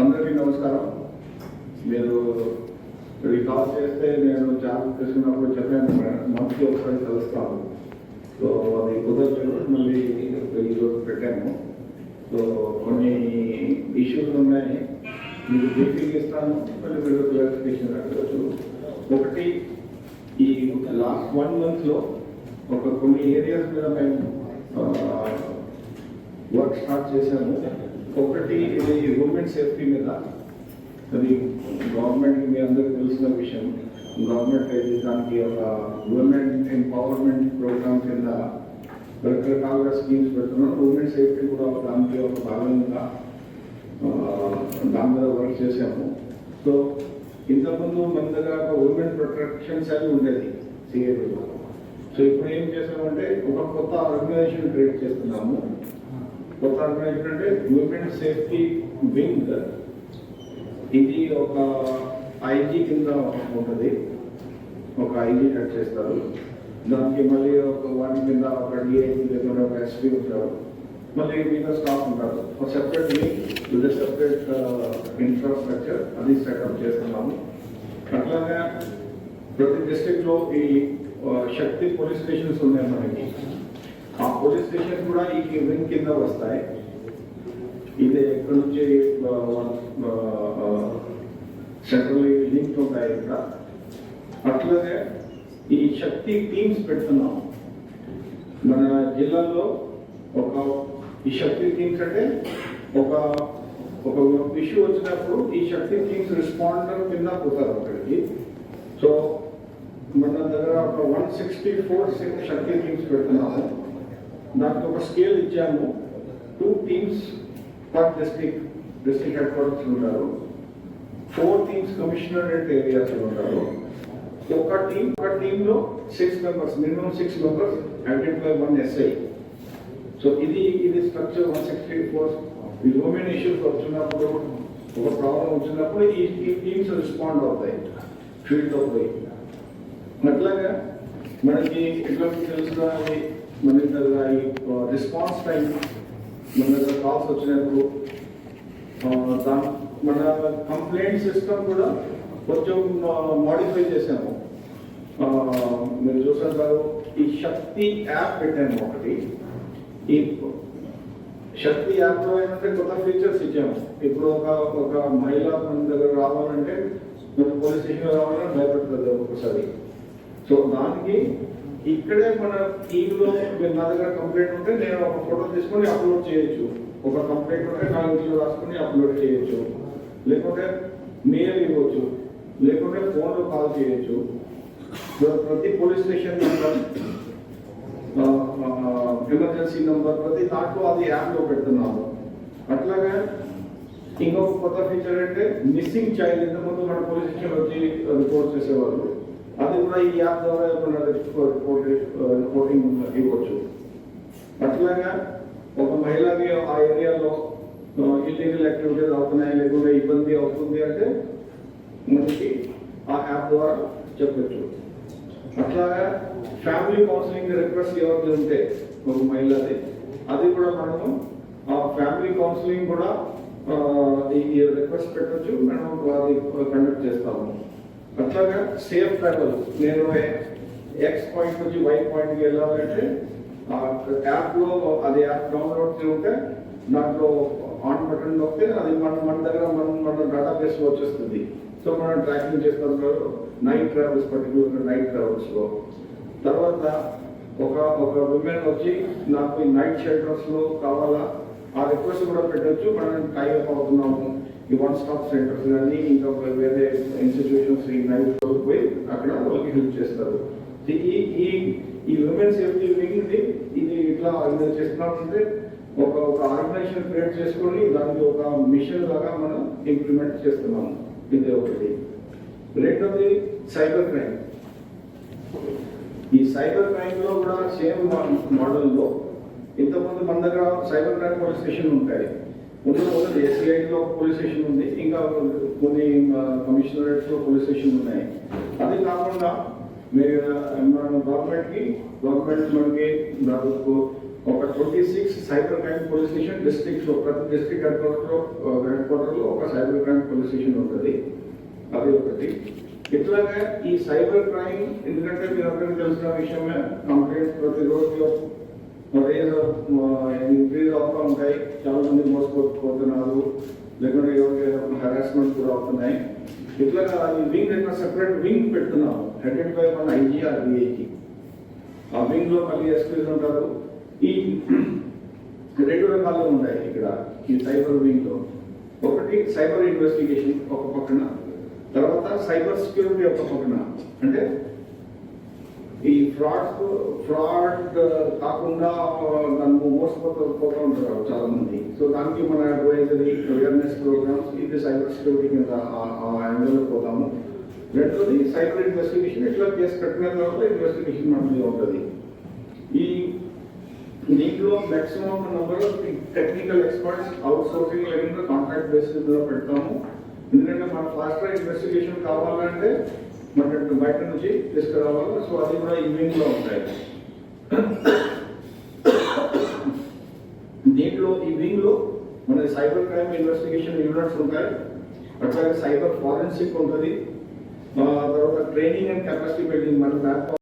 అందరికీ నమస్కారం. మీరు ఈ కాల్ చేస్తే నేను ఛార్జ్ తీసుకున్నప్పుడు చెప్పాను మంత్లీ ఒకసారి కలుస్తాను సో అది కుదరలేదు. మళ్ళీ ఈరోజు పెట్టాము. సో కొన్ని ఇష్యూస్ ఉన్నాయి. మీకు బ్రీఫింగ్ ఇస్తాను. మళ్ళీ మీరు క్లారిఫికేషన్ అడగచ్చు ఒకటి ఈ లాస్ట్ వన్ మంత్లో ఒక కొన్ని ఏరియాస్ మీద మేము వర్క్ స్టార్ట్ చేశాము. ఒకటి ఇది ఉమెన్ సేఫ్టీ మీద. అది గవర్నమెంట్ మీ అందరికీ తెలిసిన విషయం. గవర్నమెంట్ అయితే దానికి ఒక ఉమెన్ ఎంపవర్మెంట్ ప్రోగ్రామ్ కింద రకరకాలుగా స్కీమ్స్ పెడుతున్నాం. ఉమెన్ సేఫ్టీ కూడా దానికి ఒక భాగంగా దాని మీద వర్క్ చేశాము. సో ఇంతకుముందు మన దగ్గర ఒక ఉమెన్ ప్రొటెక్షన్స్ అని ఉండేది సిఐలో సో ఇప్పుడు ఏం చేసామంటే ఒక కొత్త ఆర్గనైజేషన్ క్రియేట్ చేస్తున్నాము. కొత్త ఏంటంటే అంటే ఉమెన్ సేఫ్టీ వింగ్ ఇది ఒక ఐజీ కింద ఉంటుంది. ఒక ఐజీ కట్ చేస్తారు. దానికి మళ్ళీ ఒక వాటి కింద ఒక డిఐజీ లేకుండా ఒక ఎస్పీ ఉంటారు. మళ్ళీ మీద స్టాఫ్ ఉంటారు. ఒక సెపరేట్ విత్ సెపరేట్ ఇన్ఫ్రాస్ట్రక్చర్ అది సెటప్ చేస్తున్నాము. అట్లాగే ప్రతి డిస్టిక్లో లో ఈ uh, శక్తి పోలీస్ స్టేషన్స్ ఉన్నాయి మనకి. ఆ పోలీస్ స్టేషన్ కూడా ఈ వింగ్ కింద వస్తాయి ఇది ఎక్కడ నుంచి సెంట్రల్ లింక్ ఉంటాయి ఇక్కడ. అట్లాగే ఈ శక్తి టీమ్స్ పెడుతున్నాం. మన జిల్లాలో ఒక ఈ శక్తి టీమ్స్ అంటే ఒక ఒక ఇష్యూ వచ్చినప్పుడు ఈ శక్తి టీమ్స్ రెస్పాండర్ కింద పోతారు అక్కడికి. సో మన దగ్గర ఒక one sixty four Shakti teams పెడుతున్నాము. దానికి ఒక స్కేల్ ఇచ్చాము two teams per district district headquarters ఉంటారు ఫోర్ టీమ్స్ కమిషనరేట్ ఏరియాస్ ఉంటారు ఒక టీం ఒక టీంలో six members minimum six members headed by one SI so ఇది ఇది స్ట్రక్చర్ వన్ సిక్స్టీ ఫోర్ ఈ ఉమెన్ ఇష్యూస్ వచ్చినప్పుడు ఒక ప్రాబ్లం వచ్చినప్పుడు ఈ ఈ టీమ్స్ రెస్పాండ్ అవుతాయి ఫీల్డ్లో పోయి అట్లాగా మనకి ఎట్లా తెలుసుగా మన దగ్గర ఈ రెస్పాన్స్ టైం మన దగ్గర కాల్స్ వచ్చినప్పుడు దాని మన కంప్లైంట్ సిస్టమ్ కూడా కొంచెం మాడిఫై చేసాము మీరు చూసారు ఈ శక్తి యాప్ పెట్టాము ఒకటి. ఈ శక్తి యాప్లో ఏంటంటే కొత్త ఫీచర్స్ ఇచ్చాము. ఇప్పుడు ఒక ఒక మహిళ మన దగ్గర రావాలంటే మన పోలీస్ స్టేషన్ రావాలని భయపడుతుంది ఒక్కొక్కసారి సో దానికి ఇక్కడే మన టీంలో మీరు నా దగ్గర కంప్లైంట్ ఉంటే నేను ఒక ఫోటో తీసుకొని అప్లోడ్ చేయొచ్చు. ఒక కంప్లైంట్ ఉంటే నా ఇంట్లో రాసుకొని అప్లోడ్ చేయొచ్చు. లేకుంటే మెయిల్ ఇవ్వచ్చు. లేకుంటే ఫోన్లో కాల్ చేయొచ్చు. ప్రతి police station number emergency number ప్రతి దాంట్లో అది యాప్లో పెడుతున్నాము. అట్లాగే ఇంకొక కొత్త ఫీచర్ అంటే మిస్సింగ్ చైల్డ్ ఇంతకుముందు మన పోలీస్ స్టేషన్ వచ్చి రిపోర్ట్ చేసేవాళ్ళు. అది కూడా ఈ యాప్ ద్వారా ఏమన్నా రిపోర్ట్ రిపోర్టింగ్ ఇవ్వచ్చు. అట్లాగా ఒక మహిళకి ఆ ఏరియాలో ఇల్లీగల్ యాక్టివిటీస్ అవుతున్నాయి లేకుండా ఇబ్బంది అవుతుంది అంటే మనకి ఆ యాప్ ద్వారా చెప్పచ్చు. అట్లాగా ఫ్యామిలీ కౌన్సిలింగ్ రిక్వెస్ట్ ఎవరికి ఉంటే ఒక మహిళది అది కూడా మనము ఆ ఫ్యామిలీ కౌన్సిలింగ్ కూడా ఈ రిక్వెస్ట్ పెట్టచ్చు మనం అది కండక్ట్ చేస్తాము. అట్లాగా సేఫ్ ట్రావెల్. నేను ఎక్స్ పాయింట్ నుంచి వై పాయింట్కి వెళ్ళాలంటే ఆ యాప్లో అది యాప్ డౌన్లోడ్ ఉంటే దాంట్లో ఆన్ బటన్ నొక్కితే అది మన మన దగ్గర మన మన డేటాబేస్ వచ్చేస్తుంది. సో మనం ట్రాకింగ్ చేస్తాం నైట్ ట్రావెల్స్ పర్టికులర్ నైట్ ట్రావెల్స్లో తర్వాత ఒక ఒక విమెన్ వచ్చి నాకు ఈ నైట్ షెల్టర్స్లో కావాలా ఆ రిక్వెస్ట్ కూడా పెట్టచ్చు. మనం టైప్ అవుతున్నాము. ఈ వన్ స్టాప్ సెంటర్స్ కానీ ఇంకా వేరే ఇన్స్టిట్యూషన్స్ ఈ పోయి అక్కడ వాళ్ళకి హెల్ప్ చేస్తారు ఈ ఈ ఈ ఉమెన్ సేఫ్టీ వింగ్ ఇది ఇది ఇట్లా ఇది చేస్తున్నామంటే ఒక ఒక ఆర్గనైజేషన్ క్రియేట్ చేసుకొని దానికి ఒక మిషన్ లాగా మనం ఇంప్లిమెంట్ చేస్తున్నాము ఇది ఒకటి రెండోది సైబర్ క్రైమ్ ఈ సైబర్ క్రైమ్లో కూడా సేమ్ మోడల్లో ఇంతకుముందు మన దగ్గర సైబర్ క్రైమ్ పోలీస్ స్టేషన్ ఉంటాయి. ముందు ఎస్బీఐలో ఎస్ఐ పోలీస్ స్టేషన్ ఉంది ఇంకా కొన్ని కమిషనరేట్స్లో పోలీస్ స్టేషన్ ఉన్నాయి. అది కాకుండా మీరు మన గవర్నమెంట్కి గవర్నమెంట్ మనకి దాదాపు ఒక twenty six cyber crime police station districts ప్రతి డిస్ట్రిక్ట్ హెడ్ క్వార్టర్లో హెడ్ క్వార్టర్లో ఒక సైబర్ క్రైమ్ పోలీస్ స్టేషన్ ఉంటుంది. అది ఒకటి. ఇట్లాగే ఈ సైబర్ క్రైమ్ ఎందుకంటే మీరు అందరికీ తెలిసిన విషయమే కంప్లైంట్ ప్రతిరోజు రేజ్ ఇంక్రీజ్ అవుతూ ఉంటాయి. చాలా మంది మోసపోతున్నారు. లేకుంటే ఎవరికి హెరాస్మెంట్ కూడా అవుతున్నాయి. ఇట్లా ఈ వింగ్ ఇట్లా సెపరేట్ వింగ్ పెడుతున్నాం హెడెడ్ బై మన ఐజీఆర్ డిఐకి ఆ వింగ్లో మళ్ళీ ఎస్పీస్ ఉంటారు. ఈ రెండు రకాలు ఉన్నాయి ఇక్కడ ఈ సైబర్ వింగ్లో. ఒకటి సైబర్ ఇన్వెస్టిగేషన్ ఒక పక్కన. తర్వాత సైబర్ సెక్యూరిటీ ఒక పక్కన. అంటే ఈ ఫ్రాడ్ ఫ్రాడ్ కాకుండా నన్ను మోసపోతూ ఉంటారు చాలా మంది సో దానికి మన అడ్వైజరీ అవేర్నెస్ ప్రోగ్రామ్స్ ఇది సైబర్ సెక్యూరిటీ కింద ఆ- యాంగిల్లో పోతాము. రెండోది సైబర్ ఇన్వెస్టిగేషన్ ఇట్లా కేసు కట్టిన తర్వాత ఇన్వెస్టిగేషన్ మనకి ఉంటుంది. ఈ దీంట్లో maximum number of technical experts outsourcing లేకుండా కాంట్రాక్ట్ బేసిస్ మీద పెడతాము. ఎందుకంటే మన ఫాస్ట్ ఇన్వెస్టిగేషన్ కావాలంటే మనకు బయట నుంచి తీసుకురావాలి సో అది కూడా ఈవినింగ్లో ఉంటాయి. దీంట్లో ఈ వింగ్లో మన సైబర్ క్రైమ్ ఇన్వెస్టిగేషన్ యూనిట్స్ ఉంటాయి. అట్లాగే సైబర్ ఫారెన్సిక్ ఉంటుంది. తర్వాత ట్రైనింగ్ అండ్ కెపాసిటీ బిల్డింగ్ మన ప్లాట్ఫామ్